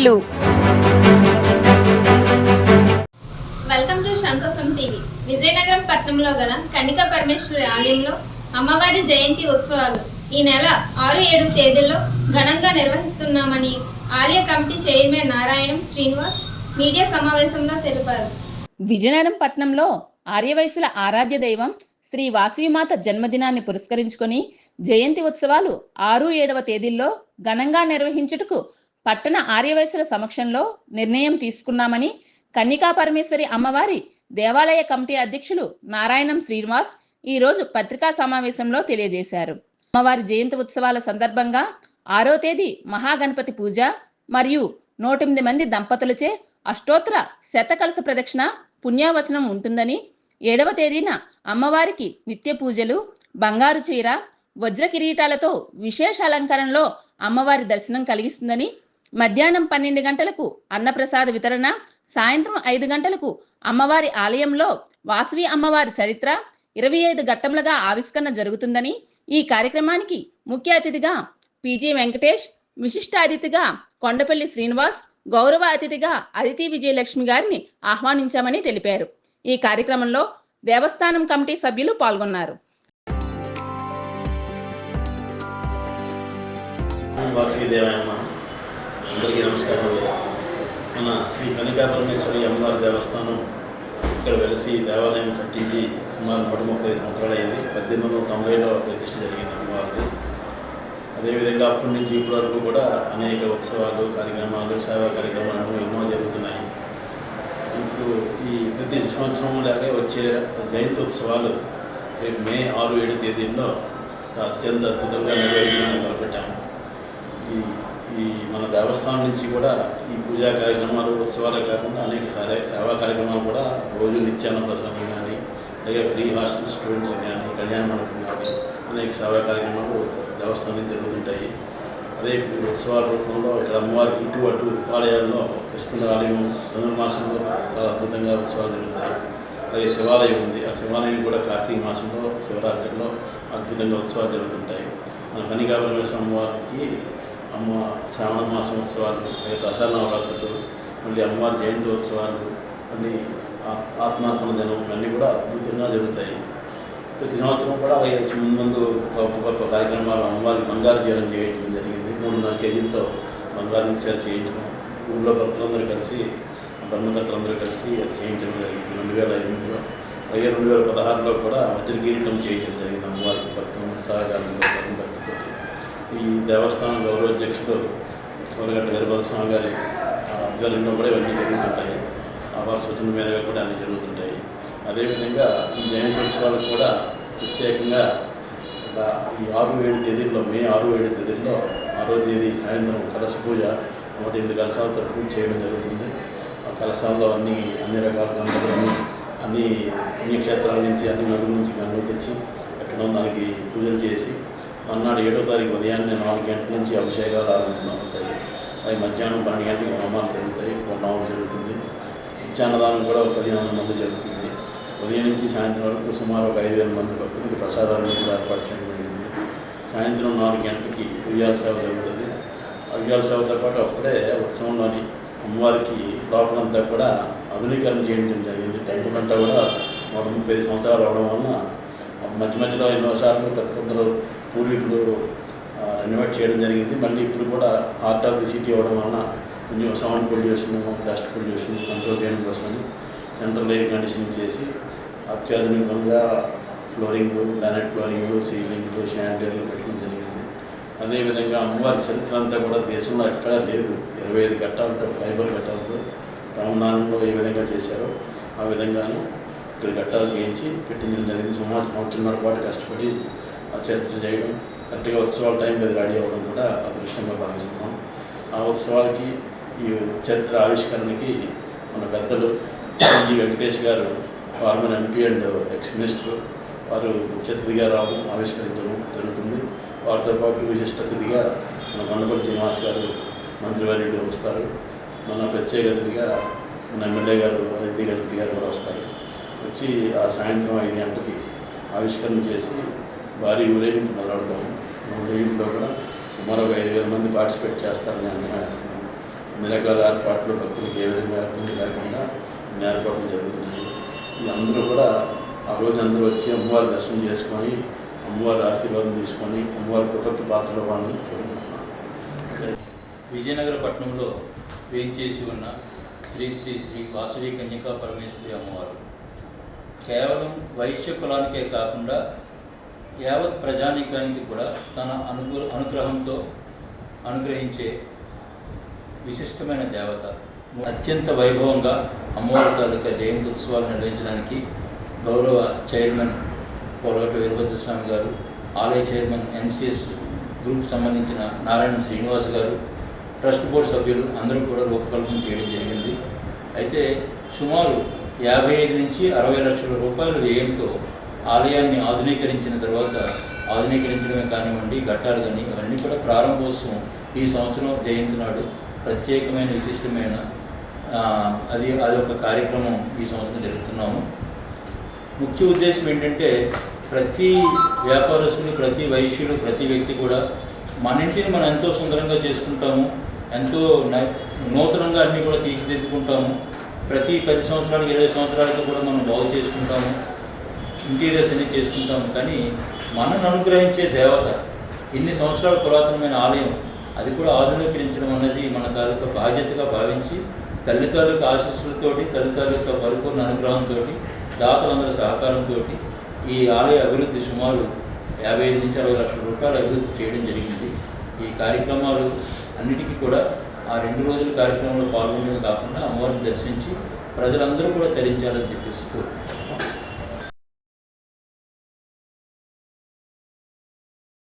ఇల్లు welcome to Santosham TV. Vizianagaram పట్టణంలో గల కనికా పరమేశ్వరి ఆలయంలో అమ్మవారి జయంతి ఉత్సవాలు ఈ నెల ఆరు ఏడు తేదీల్లో ఘనంగా నిర్వహిస్తున్నామని ఆలయ కమిటీ చైర్మన్ నారాయణం శ్రీనివాస్ మీడియా సమావేశంలో తెలిపారు. విజయనగరం పట్నంలో ఆర్యవయసుల ఆరాధ్య దైవం శ్రీ వాసవిమాత జన్మదినాన్ని పురస్కరించుకొని జయంతి ఉత్సవాలు ఆరు ఏడవ తేదీల్లో ఘనంగా నిర్వహించుటకు పట్టణ ఆర్యవైశ్యుల సమక్షంలో నిర్ణయం తీసుకున్నామని కన్నికా పరమేశ్వరి అమ్మవారి దేవాలయ కమిటీ అధ్యక్షులు నారాయణం శ్రీనివాస్ ఈరోజు పత్రికా సమావేశంలో తెలియజేశారు. అమ్మవారి జయంతి ఉత్సవాల సందర్భంగా ఆరో తేదీ మహాగణపతి పూజ మరియు నూటెనిమిది మంది దంపతులచే అష్టోత్తర శతకలస ప్రదక్షిణ పుణ్యావచనం ఉంటుందని ఏడవ తేదీన అమ్మవారికి నిత్య పూజలు బంగారు చీర వజ్ర కిరీటాలతో విశేష అలంకరణలో అమ్మవారి దర్శనం కలిగిస్తుందని మధ్యాహ్నం పన్నెండు గంటలకు అన్నప్రసాద వితరణ సాయంత్రం ఐదు గంటలకు అమ్మవారి ఆలయంలో వాసవి అమ్మవారి చరిత్ర ఇరవై ఐదు ఘట్టములుగా ఆవిష్కరణ జరుగుతుందని ఈ కార్యక్రమానికి ముఖ్య అతిథిగా పీజీ వెంకటేష్ విశిష్ట అతిథిగా కొండపల్లి శ్రీనివాస్ గౌరవ అతిథిగా అదితి విజయలక్ష్మి గారిని ఆహ్వానించామని తెలిపారు. ఈ కార్యక్రమంలో దేవస్థానం కమిటీ సభ్యులు పాల్గొన్నారు. వాసవి అందరికీ నమస్కారం మన శ్రీ కనికా పరమేశ్వరి అమ్మవారి దేవస్థానం ఇక్కడ వెలిసి దేవాలయం కట్టించి సుమారు నూట ముప్పై సంవత్సరాలు అయింది పద్దెనిమిది వందల తొంభైలో ప్రతిష్ఠ జరిగింది అమ్మవారికి అదేవిధంగా అప్పటి నుంచి ఇప్పటి వరకు కూడా అనేక ఉత్సవాలు కార్యక్రమాలు సేవా కార్యక్రమాలు ఎన్నో జరుగుతున్నాయి. ఇప్పుడు ఈ ప్రతి సంవత్సరం లాగే వచ్చే జయంతి ఉత్సవాలు రేపు మే ఆరు ఏడు తేదీల్లో అత్యంత అద్భుతంగా నిర్వహించడానికి మొదలుపెట్టాము ఈ ఈ మన దేవస్థానం నుంచి కూడా ఈ పూజా కార్యక్రమాలు ఉత్సవాలే కాకుండా అనేక సారే సేవా కార్యక్రమాలు కూడా రోజు నిత్యాన్న ప్రసాదం కానీ అలాగే ఫ్రీ హాస్టల్ స్టూడెంట్స్ కానీ కళ్యాణ మండపం కానీ అనేక సేవా కార్యక్రమాలు దేవస్థానం జరుగుతుంటాయి. అదే ఇప్పుడు ఉత్సవాల రూపంలో ఇక్కడ అమ్మవారికి ఇటు అటు ఆలయాల్లో కృష్ణుల ఆలయం ధనుర్మాసంలో చాలా అద్భుతంగా ఉత్సవాలు జరుగుతాయి. అలాగే శివాలయం ఉంది. ఆ శివాలయం కూడా కార్తీక మాసంలో శివరాత్రిలో అద్భుతంగా ఉత్సవాలు జరుగుతుంటాయి. మన కనికాపరమేశ్వర అమ్మవారికి అమ్మ శ్రావణ మాసం ఉత్సవాలు దసరా నవరాత్రులు మళ్ళీ అమ్మవారి జయంతి ఉత్సవాలు అన్నీ ఆ- ఆత్మార్పణ దినం ఇవన్నీ కూడా అద్భుతంగా జరుగుతాయి. ప్రతి సంవత్సరం కూడా అలాగే ముందు ముందు గొప్ప గొప్ప కార్యక్రమాలు అమ్మవారికి బంగారు జీవనం చేయడం జరిగింది. మూడున్నర కేజీలతో బంగారు నిత్యాలు చేయించడం ఊళ్ళో భక్తులందరూ కలిసి ధర్మకర్తలందరూ కలిసి అది చేయించడం జరిగింది. రెండు వేల ఎనిమిదిలో అలాగే రెండు వేల పదహారులో కూడా వజ్ర చేయడం జరిగింది అమ్మవారికి భక్తుల సహకారంతో ధర్మభక్తితో ఈ దేవస్థానం గౌరవాధ్యక్షుడు సోరగట్ట నిర్మల స్వామి గారి ఆధ్వర్యంలో కూడా ఇవన్నీ జరుగుతుంటాయి. ఆ వారి సూచన మేరకు కూడా అన్నీ జరుగుతుంటాయి. అదేవిధంగా ఈ జయంతి ఉత్సవాలకు కూడా ప్రత్యేకంగా ఈ ఆరు ఏడు తేదీల్లో మే ఆరు ఏడు తేదీల్లో ఆరో తేదీ సాయంత్రం కలశ పూజ. ఒకటి ఎనిమిది కలశాలతో పూజ చేయడం జరుగుతుంది. ఆ కలశాల్లో అన్ని అన్ని రకాల గంటలు అన్ని అన్ని పుణ్యక్షేత్రాల నుంచి అన్ని నదుల నుంచి గంటలు తెచ్చి ఎక్కడో దానికి పూజలు చేసి అన్నాడు ఏడో తారీఖు ఉదయాన్నే నాలుగు గంటల నుంచి అభిషేకాలు ఆరంభమవుతాయి అవి మధ్యాహ్నం పన్నెండు గంటలకు హోమాలు జరుగుతాయి. హోమం జరుగుతుంది. నిత్యాన్నదానం కూడా ఒక పదిహేను మంది జరుగుతుంది. ఉదయం నుంచి సాయంత్రం వరకు సుమారు ఒక ఐదు వేల మంది భక్తులకు ప్రసాదాలు కూడా ఏర్పాటు చేయడం జరిగింది. సాయంత్రం నాలుగు గంటలకి ఉయ్యాల సేవ జరుగుతుంది. ఉయ్యాల సేవతో పాటు అప్పుడే ఉత్సవంలోని అమ్మవారికి లోపలంతా కూడా ఆధునీకరణ చేయడం జరిగింది. టెంపుల్ అంతా కూడా నూట ముప్పై సంవత్సరాలు అవడం వలన మధ్య మధ్యలో ఎన్నోసార్లు పెద్ద పెద్దలు పూర్వీకులు రెన్యువేట్ చేయడం జరిగింది. మళ్ళీ ఇప్పుడు కూడా హార్ట్ ఆఫ్ ది సిటీ అవ్వడం వలన కొంచెం sound pollution dust pollution control చేయడం కోసం సెంట్రల్ ఎయిర్ కండిషనింగ్ చేసి అత్యాధునికంగా ఫ్లోరింగ్ గ్రానైట్ ఫ్లోరింగ్ సీలింగ్ షాండేర్లు పెట్టడం జరిగింది. అదేవిధంగా అమ్మవారి చరిత్ర అంతా కూడా దేశంలో ఎక్కడా లేదు. ఇరవై ఐదు ఘట్టాలతో ఫైబర్ ఘట్టాలతో రామనాథంలో ఏ విధంగా చేశారో ఆ విధంగాను ఇక్కడ ఘట్టాలు చేయించి పెట్టించడం జరిగింది. సుమారు సంవత్సరంన్నర పాటు కష్టపడి చరిత్ర చేయడం కరెక్ట్గా ఉత్సవాల టైం మీద రెడీ అవ్వడం కూడా అదృష్టంగా భావిస్తున్నాం. ఆ ఉత్సవాలకి ఈ చరిత్ర ఆవిష్కరణకి మన పెద్దలు G Venkatesh garu former MP and ex minister వారు ముఖ్య అతిథిగా రావడం ఆవిష్కరించడం జరుగుతుంది. వారితో పాటు విశిష్ట అతిథిగా మన మండపల్లి శ్రీనివాస్ గారు మంత్రివర్యుడు వస్తారు. మన ప్రత్యేక అతిథిగా మన ఎమ్మెల్యే గారు అతిథి అతిథి గారు కూడా వస్తారు. వచ్చి ఆ సాయంత్రం ఐదు గంటలకి ఆవిష్కరణ చేసి భారీ ఊరేగింపు మొదలెడతాము ఊరేగింపులో కూడా సుమారు ఒక ఐదు వేల మంది పార్టిసిపేట్ చేస్తారని అంచనా వేస్తున్నాము అన్ని రకాల ఏర్పాట్లు భక్తులకు ఏ విధంగా ఇబ్బంది లేకుండా అన్ని ఏర్పాట్లు జరుగుతున్నాయి. అందరూ కూడా ఆ రోజు అందరూ వచ్చి అమ్మవారి దర్శనం చేసుకొని అమ్మవారి ఆశీర్వాదం తీసుకొని అమ్మవారి కృతజ్ఞ పాత్రలో వాళ్ళని కోరుకుంటున్నాను విజయనగర పట్టణంలో వేయించేసి ఉన్న శ్రీ శ్రీ శ్రీ వాసవి కన్యకా పరమేశ్వరి అమ్మవారు. కేవలం వైశ్య కులానికే కాకుండా యావత్ ప్రజానీకానికి కూడా తన అనుగ్ర అనుగ్రహంతో అనుగ్రహించే విశిష్టమైన దేవత. అత్యంత వైభవంగా అమ్మవారి తాలూకా జయంతి ఉత్సవాలు నిర్వహించడానికి గౌరవ చైర్మన్ కోలగట్ల వీరభద్ర స్వామి గారు ఆలయ చైర్మన్ ఎన్సిఎస్ గ్రూప్ సంబంధించిన నారాయణ శ్రీనివాస్ గారు ట్రస్ట్ బోర్డు సభ్యులు అందరూ కూడా రూపకల్పన చేయడం జరిగింది. అయితే సుమారు యాభై ఐదు నుంచి అరవై లక్షల రూపాయల వ్యయంతో ఆలయాన్ని ఆధునీకరించిన తర్వాత ఆధునీకరించడమే కానివ్వండి ఘట్టాలు కానీ అవన్నీ కూడా ప్రారంభోత్సవం ఈ సంవత్సరం జయంతి నాడు ప్రత్యేకమైన విశిష్టమైన అది అది ఒక కార్యక్రమం ఈ సంవత్సరం జరుగుతున్నాము ముఖ్య ఉద్దేశం ఏంటంటే ప్రతి వ్యాపారస్తులు ప్రతి వైశ్యులు ప్రతి వ్యక్తి కూడా మన ఇంటిని మనం ఎంతో సుందరంగా చేసుకుంటాము ఎంతో నూతనంగా అన్నీ కూడా తీర్చిదిద్దుకుంటాము. ప్రతి పది సంవత్సరాలకు ఇరవై సంవత్సరాలకు కూడా మనం బాగు చేసుకుంటాము. ఇంటీరియర్స్ అన్ని చేసుకుంటాము. కానీ మనను అనుగ్రహించే దేవత ఇన్ని సంవత్సరాల పురాతనమైన ఆలయం అది కూడా ఆధునీకరించడం అన్నది మన తాలూకా బాధ్యతగా భావించి తల్లి తాలూకా ఆశీస్సులతోటి తల్లి తాలూకా పరిపూర్ణ అనుగ్రహంతో దాతలందరి సహకారంతో ఈ ఆలయ అభివృద్ధి సుమారు యాభై ఐదు నుంచి అరవై లక్షల రూపాయలు అభివృద్ధి చేయడం జరిగింది. ఈ కార్యక్రమాలు అన్నిటికీ కూడా ఆ రెండు రోజుల కార్యక్రమంలో పాల్గొనేది కాకుండా అమ్మవారిని దర్శించి ప్రజలందరూ కూడా తరించాలని చెప్పేసి కోరుకుంటున్నాను